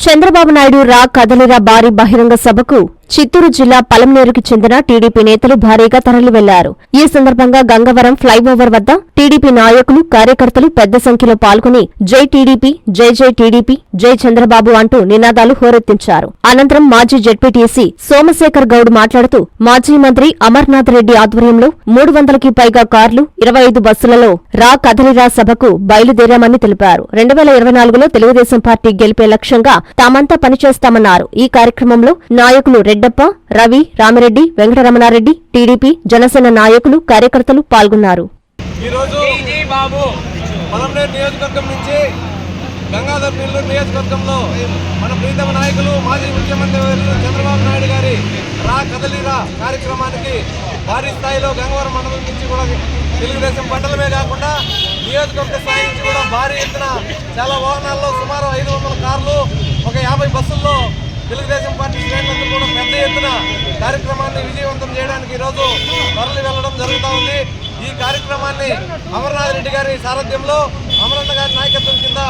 చంద్రబాబు నాయుడు రా కదలిరా భారీ బహిరంగ సభకు చిత్తూరు జిల్లా పలంనేరుకు చెందిన టీడీపీ నేతలు భారీగా తరలి వెళ్ళారు. ఈ సందర్భంగా గంగవరం ఫ్లైఓవర్ వద్ద టీడీపీ నాయకులు కార్యకర్తలు పెద్ద సంఖ్యలో పాల్గొని జై టీడీపీ జై జై టీడీపీ జై చంద్రబాబు అంటూ నినాదాలు హోరెత్తించారు. అనంతరం మాజీ జడ్పీటీసీ సోమశేఖర్ గౌడ్ మాట్లాడుతూ మాజీ మంత్రి అమర్నాథ్ రెడ్డి ఆధ్వర్యంలో మూడు వందలకి పైగా కార్లు ఇరవై ఐదు బస్సులలో రా కదలిరా సభకు బయలుదేరామని తెలిపారు. రెండు వేల ఇరవై నాలుగులో తెలుగుదేశం పార్టీ గెలిపే లక్ష్యంగా తామంతా పనిచేస్తామన్నారు. ఈ కార్యక్రమంలో నాయకులు రెడ్డి రెడ్డప్ప రవి రామిరెడ్డి వెంకటరమణారెడ్డి టీడీపీ జనసేన నాయకులు కార్యకర్తలు పాల్గొన్నారు. నియోజకవర్గం నుంచి గంగాధర్ నెల్లూరు నియోజకవర్గంలో మన ప్రీతమ నాయకులు మాజీ ముఖ్యమంత్రి చంద్రబాబు నాయుడు గారి రా కదలిరా కార్యక్రమానికి భారీ స్థాయిలో గంగవరం మండలం నుంచి కూడా తెలుగుదేశం మండలమే కాకుండా నియోజకవర్గ స్థాయి నుంచి కూడా భారీ ఎత్తున చాలా వాహనాల్లో సుమారు ఐదు వందల కార్లు ఒక యాభై బస్సుల్లో తెలుగుదేశం పార్టీ శ్రేణులందరూ కూడా పెద్ద ఎత్తున కార్యక్రమాన్ని విజయవంతం చేయడానికి ఈరోజు తరలి వెళ్ళడం జరుగుతూ ఉంది. ఈ కార్యక్రమాన్ని అమర్నాథ్ రెడ్డి గారి సారథ్యంలో అమరన్న గారి నాయకత్వం కింద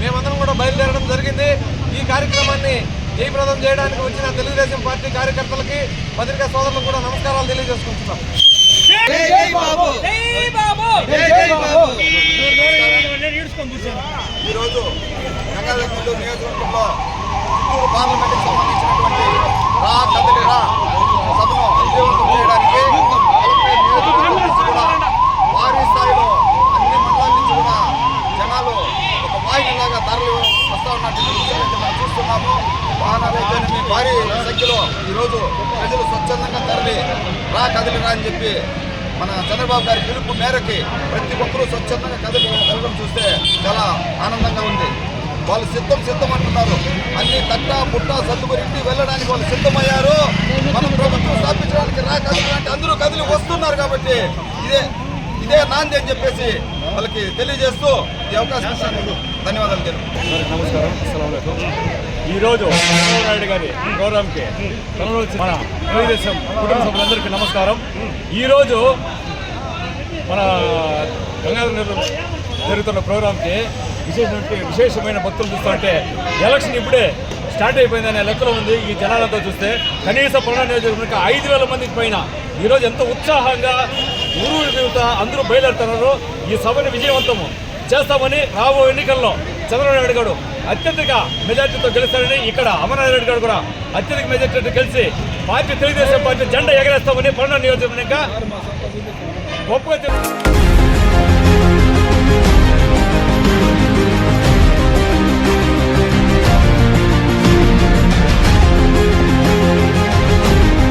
మేమందరం కూడా బయలుదేరడం జరిగింది. ఈ కార్యక్రమాన్ని జయప్రదం చేయడానికి వచ్చిన తెలుగుదేశం పార్టీ కార్యకర్తలకి పత్రికా సోదరులకు కూడా నమస్కారాలు తెలియజేసుకుంటున్నాం. జై బాబు! జై బాబు! జై బాబు. ఈడ్చుకొని కూర్చోండి ఈరోజు నెల్లూరు నియోజకవర్గంలో చిత్తూరు పార్లమెంట్కి సంబంధించినటువంటి రా కదలి రా సభను విజయవంతం చేయడానికి కలెక్టరేట్ నియోజకవర్గం నుంచి కూడా భారీ స్థాయిలో అన్ని మండలాల నుంచి కూడా జనాలు ఒక వాహినిలాగా తరలి వస్తూ మనం చూస్తున్నాము వాహనాలు భారీ సంఖ్యలో ఈరోజు ప్రజలు స్వచ్ఛందంగా తరలి రా కదిలి రా అని చెప్పి మన చంద్రబాబు గారి పిలుపు మేరకి ప్రతి ఒక్కరూ స్వచ్ఛందంగా కదలి కదలడం చూస్తే చాలా ఆనందంగా ఉంది వాళ్ళు సిద్ధం సిద్ధం అంటున్నారు అన్ని తట్ట పుట్ట సర్దుకుని ఇంటికి వెళ్ళడానికి వాళ్ళు సిద్ధమయ్యారు. మనం ప్రభుత్వం స్థాపించడానికి రా కదిలి అంటే అందరూ కదిలి వస్తున్నారు కాబట్టి ఇదే ఇదే నాంది అని చెప్పేసి వాళ్ళకి తెలియజేస్తూ ఈ అవకాశం ఇచ్చినందుకు ధన్యవాదాలు నమస్కారం. అస్సలం ఈరోజు చంద్రబాబు నాయుడు గారి ప్రోగ్రాంకి మన తెలుగుదేశం కుటుంబ సభ్యులందరికీ నమస్కారం. ఈరోజు మన గంగాధర జరుగుతున్న ప్రోగ్రాంకి విశేషమైన విశేషమైన భక్తులు చూస్తుంటే ఎలక్షన్ ఇప్పుడే స్టార్ట్ అయిపోయిందనే లెక్కలో ఉంది. ఈ జనాలతో చూస్తే కనీస పనుల నియోజకవర్గం ఐదు వేల మందికి పైన ఈరోజు ఎంత ఉత్సాహంగా ఊరూరు తిరుగుతా అందరూ బయలుదేరుతున్నారు. ఈ సభని విజయవంతము చేస్తామని రాబో ఎన్నికల్లో చంద్రబాబు నాయుడు గారు అత్యధిక మెజార్టీతో గెలుస్తారని ఇక్కడ అమర్నాథ్ రెడ్డి గారు కూడా అత్యధిక మెజార్టీతో గెలిచి పార్టీ తెలుగుదేశం పార్టీ జెండా ఎగరేస్తామని పన్నెండు నియోజకవర్గంగా గొప్పగా